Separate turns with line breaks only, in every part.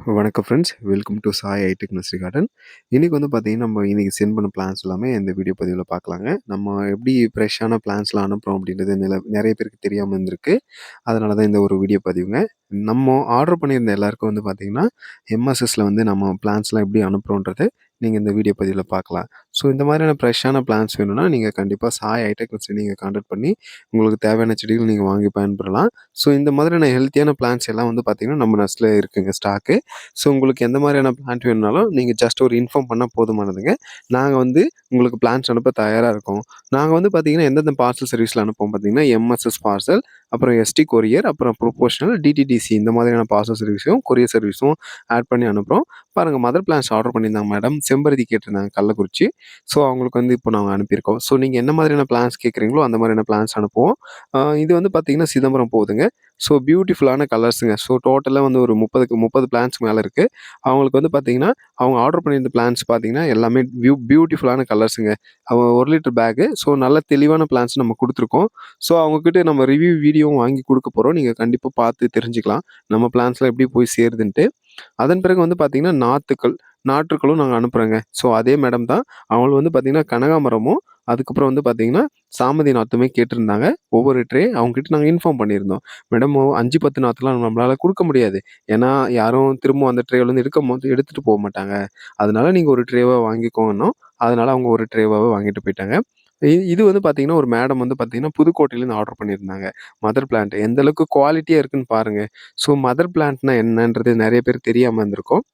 வணக்கம் friends welcome to Sai itech nursery garden இன்றைக்கி வந்து பார்த்தீங்கன்னா நம்ம இன்றைக்கி சென்ட் பண்ண பிளான்ஸ் எல்லாமே இந்த வீடியோ பதிவில் பார்க்கலாங்க நம்ம எப்படி ஃப்ரெஷ்ஷான பிளான்ஸ்லாம் அனுப்புகிறோம் அப்படின்றது நில நிறைய பேருக்கு தெரியாமல் இருந்திருக்கு. அதனால தான் இந்த ஒரு வீடியோ பதிவுங்க. நம்ம ஆர்டர் பண்ணியிருந்த எல்லாருக்கும் வந்து பார்த்திங்கன்னா எம்எஸ்எஸில் வந்து நம்ம பிளான்ஸ்லாம் எப்படி அனுப்புகிறோன்றது நீங்கள் இந்த வீடியோ பதிவில் பார்க்கலாம் ஸோ இந்த மாதிரியான ஃப்ரெஷ்ஷான பிளான்ஸ் வேணும்னா நீங்கள் கண்டிப்பாக சாய் ஐடெக் நீங்கள் காண்டாக்ட் பண்ணி உங்களுக்கு தேவையான செடிகள் நீங்கள் வாங்கி பயன்படலாம். ஸோ இந்த மாதிரியான ஹெல்த்தியான பிளான்ஸ் எல்லாம் வந்து பார்த்திங்கன்னா நம்ம நஸ்ட்டில் இருக்குங்க ஸ்டாக்கு ஸோ உங்களுக்கு எந்த மாதிரியான பிளான்ட் வேணுனாலும் நீங்கள் ஜஸ்ட் ஒரு இன்ஃபார்ம் பண்ணால் போதுமானதுங்க. நாங்கள் வந்து உங்களுக்கு பிளான்ஸ் அனுப்ப தயாராக இருக்கோம். நாங்கள் வந்து பார்த்திங்கன்னா எந்தெந்த பார்சல் சர்வீஸில் அனுப்போம் பார்த்திங்கன்னா எம்எஸ்எஸ் பார்சல் அப்புறம் எஸ்டி கொரியர் அப்புறம் ப்ரொபோஷனல் டிடிடிசி இந்த மாதிரியான பார்சல் சர்வீஸும் கொரியர் சர்வீஸும் ஆட் பண்ணி அனுப்புகிறோம் பாருங்கள் மதர் பிளான்ஸ் ஆர்டர் பண்ணியிருந்தாங்க மேடம் செம்பருத்தி கேட்டிருந்தாங்க கள்ளக்குறிச்சி. ஸோ அவங்களுக்கு வந்து இப்போ நாங்கள் அனுப்பியிருக்கோம். ஸோ நீங்கள் என்ன மாதிரியான பிளான்ஸ் கேட்குறீங்களோ அந்த மாதிரியான பிளான்ஸ் அனுப்புவோம். இது வந்து பார்த்திங்கன்னா சிதம்பரம் போகுதுங்க. ஸோ பியூட்டிஃபுல்லான கலர்ஸுங்க ஸோ டோட்டலாக வந்து ஒரு முப்பதுக்கு முப்பது பிளான்ஸ் மேலே இருக்குது அவங்களுக்கு வந்து பார்த்திங்கன்னா அவங்க ஆர்டர் பண்ணியிருந்த பிளான்ஸ் பார்த்தீங்கன்னா எல்லாமே வியூ பியூட்டிஃபுல்லான கலர்ஸுங்க அவங்க ஒரு லிட்டர் பேக்கு ஸோ நல்ல தெளிவான பிளான்ஸ் நம்ம கொடுத்துருக்கோம். ஸோ அவங்கக்கிட்ட நம்ம ரிவ்யூ வீடியோவும் வாங்கி கொடுக்க போகிறோம் நீங்கள் கண்டிப்பாக பார்த்து தெரிஞ்சுக்கலாம். நம்ம பிளான்ஸ்லாம் எப்படி போய் சேருதுன்ட்டு. அதன் பிறகு வந்து பார்த்திங்கன்னா நாற்றுக்கள் நாற்றுக்களும் நாங்கள் அனுப்புகிறோங்க ஸோ அதே மேடம் தான். அவங்களும் வந்து பார்த்திங்கன்னா கனகாமரமும் அதுக்கப்புறம் வந்து பார்த்திங்கன்னா சாமதி நாற்றுமே கேட்டிருந்தாங்க. ஒவ்வொரு ட்ரே அவங்ககிட்ட நாங்கள் இன்ஃபார்ம் பண்ணியிருந்தோம். மேடம் அஞ்சு பத்து நாற்றுலாம் நம்மளால் கொடுக்க முடியாது. ஏன்னா யாரும் திரும்ப அந்த ட்ரேவிலேருந்து எடுக்கும் போது எடுத்துகிட்டு போக மாட்டாங்க. அதனால நீங்கள் ஒரு ட்ரேவாக வாங்கிக்கோங்கன்னோ அதனால அவங்க ஒரு ட்ரேவாகவே வாங்கிட்டு போயிட்டாங்க. இது வந்து பார்த்தீங்கன்னா ஒரு மேடம் வந்து பார்த்தீங்கன்னா புதுக்கோட்டையிலேருந்து ஆர்டர் பண்ணியிருந்தாங்க. மதர் பிளான்ட் எந்த அளவுக்கு குவாலிட்டியாக இருக்குன்னு பாருங்கள் ஸோ மதர் பிளான்ட்னா என்னன்றது நிறைய பேர் தெரியாமல் இருந்திருக்கும்.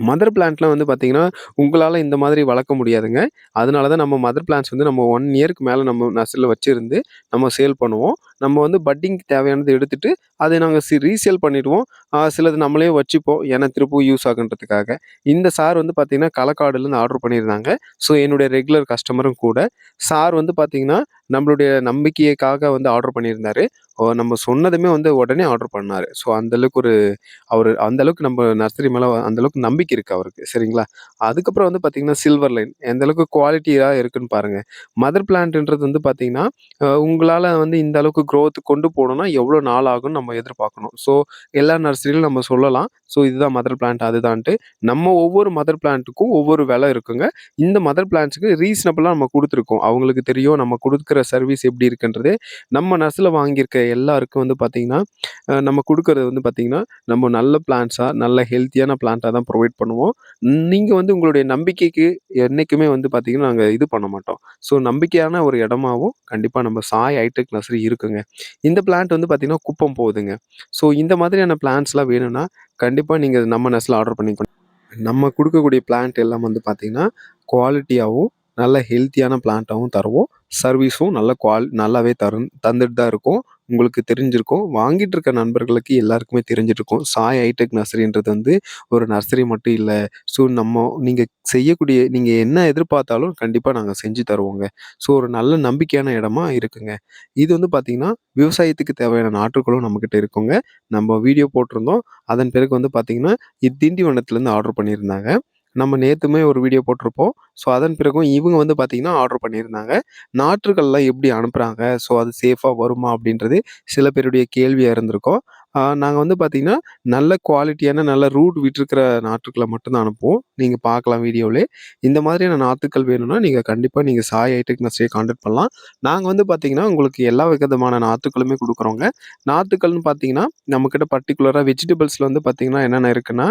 மதர் பிளான்ட்லாம் வந்து பார்த்தீங்கன்னா உங்களால் இந்த மாதிரி வளர்க்க முடியாதுங்க. அதனால தான் நம்ம மதர் பிளான்ட்ஸ் வந்து நம்ம ஒன் இயருக்கு மேலே நம்ம நர்சரியில் வச்சுருந்து நம்ம சேல் பண்ணுவோம். நம்ம வந்து பட்டிங்க்கு தேவையானது எடுத்துட்டு அதை நாங்கள் சி ரீசேல் பண்ணிவிடுவோம் சிலது நம்மளே வச்சுப்போம். ஏன்னா திருப்பும் யூஸ் ஆகுன்றதுக்காக. இந்த சார் வந்து பார்த்திங்கன்னா களக்காடுலேருந்து ஆர்டர் பண்ணியிருந்தாங்க. ஸோ என்னுடைய ரெகுலர் கஸ்டமரும் கூட. சார் வந்து பார்த்திங்கன்னா நம்மளுடைய நம்பிக்கைக்காக வந்து ஆர்டர் பண்ணியிருந்தாரு. நம்ம சொன்னதுமே வந்து உடனே ஆர்டர் பண்ணார். ஸோ அந்தளவுக்கு ஒரு அவர் அந்தளவுக்கு நம்ம நர்சரி மேலே அந்தளவுக்கு நம்பிக்கை இருக்குது அவருக்கு. சரிங்களா? அதுக்கப்புறம் வந்து பார்த்திங்கன்னா சில்வர் லைன் எந்த அளவுக்கு குவாலிட்டியாக இருக்குன்னு பாருங்கள் மதர் பிளான்ட்ன்றது வந்து பார்த்திங்கன்னா உங்களால் வந்து இந்த அளவுக்கு க்ரோத்து கொண்டு போகணும்னா எவ்வளோ நாள் ஆகும்னு நம்ம எதிர்பார்க்கணும். ஸோ எல்லா நர்சரியிலும் நம்ம சொல்லலாம். ஸோ இதுதான் மதர் பிளான்ட் அதுதான்ட்டு. நம்ம ஒவ்வொரு மதர் பிளான்ட்டுக்கும் ஒவ்வொரு விலை இருக்குங்க. இந்த மதர் பிளான்ட்ஸுக்கு ரீசனபிளாக நம்ம கொடுத்துருக்கோம். அவங்களுக்கு தெரியும் நம்ம கொடுக்குற சர்வீஸ் எப்படி இருக்குன்றது நம்ம நர்ஸில் வாங்கியிருக்க எல்லாருக்கும் வந்து பார்த்திங்கன்னா நம்ம கொடுக்குறது வந்து பார்த்திங்கன்னா நம்ம நல்ல பிளான்ஸாக நல்ல ஹெல்த்தியான பிளான்ட்டாக தான் ப்ரொவைட் பண்ணுவோம். நீங்கள் வந்து உங்களுடைய நம்பிக்கைக்கு என்றைக்குமே வந்து பார்த்திங்கன்னா நாங்கள் இது பண்ண மாட்டோம். ஸோ நம்பிக்கையான ஒரு இடமாவும் கண்டிப்பாக நம்ம சாய் ஹைடெக் நர்சரி இருக்குங்க. இந்த பிளான்ட் வந்து பார்த்திங்கன்னா குப்பம் போகுதுங்க. ஸோ இந்த மாதிரியான பிளான்ஸ்லாம் வேணும்னா கண்டிப்பாக நீங்கள் நம்ம நர்ஸில் ஆர்டர் பண்ணிக்கணும். நம்ம கொடுக்கக்கூடிய பிளான்ட் எல்லாம் வந்து பார்த்திங்கன்னா குவாலிட்டியாகவும் நல்ல ஹெல்த்தியான பிளான்ட்டாகவும் தருவோம். சர்வீஸும் நல்ல குவால் நல்லாவே தரு தந்துட்டு தான் இருக்கும். உங்களுக்கு தெரிஞ்சிருக்கும். வாங்கிட்டு இருக்க நண்பர்களுக்கு எல்லாருக்குமே தெரிஞ்சிருக்கும். சாய் ஹைடெக் நர்சரின்றது வந்து ஒரு நர்சரி மட்டும் இல்லை. ஸோ நம்ம நீங்கள் செய்யக்கூடிய நீங்கள் என்ன எதிர்பார்த்தாலும் கண்டிப்பாக நாங்கள் செஞ்சு தருவோங்க. ஸோ ஒரு நல்ல நம்பிக்கையான இடமா இருக்குங்க. இது வந்து பார்த்திங்கன்னா விவசாயத்துக்கு தேவையான நாட்டுகளும் நம்மக்கிட்ட இருக்குங்க. நம்ம வீடியோ போட்டிருந்தோம். அதன் பிறகு வந்து பார்த்திங்கன்னா இது திண்டிவனத்துலேருந்து ஆர்டர் பண்ணியிருந்தாங்க. நம்ம நேற்றுமே ஒரு வீடியோ போட்டிருப்போம். ஸோ அதன் பிறகும் இவங்க வந்து பார்த்திங்கன்னா ஆர்டர் பண்ணியிருந்தாங்க. நாற்றுகள்லாம் எப்படி அனுப்புகிறாங்க ஸோ அது சேஃபாக வருமா அப்படின்றது சில பேருடைய கேள்வியாக இருந்திருக்கும். நாங்கள் வந்து பார்த்திங்கன்னா நல்ல குவாலிட்டியான நல்ல ரூட் விட்டிருக்கிற நாற்றுக்களை மட்டும்தான் அனுப்புவோம். நீங்கள் பார்க்கலாம் வீடியோவிலே. இந்த மாதிரியான நாற்றுக்கள் வேணும்னா நீங்கள் கண்டிப்பாக நீங்கள் சாய் ஐடெக் நர்சரியை காண்டாக்ட் பண்ணலாம். நாங்கள் வந்து பார்த்திங்கன்னா உங்களுக்கு எல்லா விதமான நாற்றுக்களுமே கொடுக்குறோங்க. நாற்றுக்கள்னு பார்த்தீங்கன்னா நம்மக்கிட்ட பர்டிகுலராக வெஜிடபிள்ஸில் வந்து பார்த்திங்கன்னா என்னென்ன இருக்குன்னா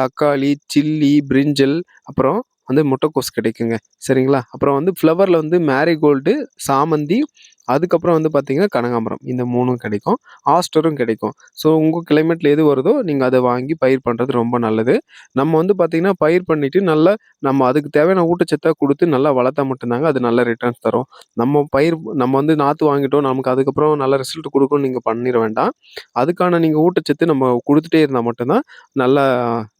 தக்காளி சில்லி பிரிஞ்சல் அப்புறம் வந்து முட்டைக்கோஸ் கிடைக்குங்க. சரிங்களா? அப்புறம் வந்து ஃப்ளவரில் வந்து மேரிகோல்டு சாமந்தி அதுக்கப்புறம் வந்து பார்த்தீங்கன்னா கனகாம்பரம். இந்த மூணும் கிடைக்கும். ஆஸ்டரும் கிடைக்கும். ஸோ உங்கள் கிளைமேட்டில் எது வருதோ நீங்கள் அதை வாங்கி பயிர் பண்ணுறது ரொம்ப நல்லது. நம்ம வந்து பார்த்திங்கன்னா பயிர் பண்ணிவிட்டு நல்லா நம்ம அதுக்கு தேவையான ஊட்டச்சத்தை கொடுத்து நல்லா வளர்த்தா மட்டும்தாங்க அது நல்ல ரிட்டர்ன்ஸ் தரும். நம்ம பயிர் நம்ம வந்து நாற்று வாங்கிட்டோம் நமக்கு அதுக்கப்புறம் நல்ல ரிசல்ட் கொடுக்கணும் நீங்கள் பண்ணிட வேண்டாம். அதுக்கான நீங்கள் ஊட்டச்சத்து நம்ம கொடுத்துட்டே இருந்தால் மட்டும்தான் நல்லா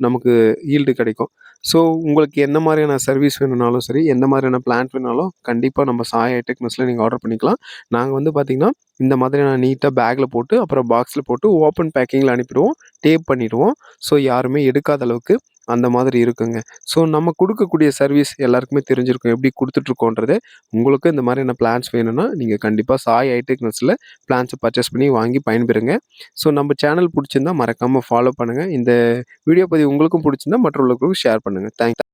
நமக்கு ஈல்டு கிடைக்கும். ஸோ உங்களுக்கு எந்த மாதிரியான சர்வீஸ் வேணும்னாலும் சரி எந்த மாதிரியான பிளான்ட் வேணாலும் கண்டிப்பாக நம்ம சாய் டெக்னஸில் நீங்கள் ஆர்டர் பண்ணிக்கலாம். நாங்கள் வந்து பார்த்திங்கன்னா இந்த மாதிரியான நீட்டாக பேக்கில் போட்டு அப்புறம் பாக்ஸில் போட்டு ஓப்பன் பேக்கிங்கில் அனுப்பிடுவோம் டேப் பண்ணிவிடுவோம் ஸோ யாருமே எடுக்காத அளவுக்கு அந்த மாதிரி இருக்குங்க. ஸோ நம்ம கொடுக்கக்கூடிய சர்வீஸ் எல்லாருக்குமே தெரிஞ்சிருக்கும். எப்படி கொடுத்துட்ருக்கோன்றது உங்களுக்கு இந்த மாதிரியான பிளான்ஸ் வேணும்னா, நீங்கள் கண்டிப்பாக சாய் ஐடெக்னஸில் பிளான்ஸை பர்ச்சேஸ் பண்ணி வாங்கி பயன்பெறுங்க. ஸோ நம்ம சேனல் பிடிச்சிருந்தா மறக்காமல் ஃபாலோ பண்ணுங்கள் இந்த வீடியோ பதிவு உங்களுக்கும் பிடிச்சிருந்தா மற்றவர்களுக்கும் ஷேர் பண்ணுங்க. தேங்க்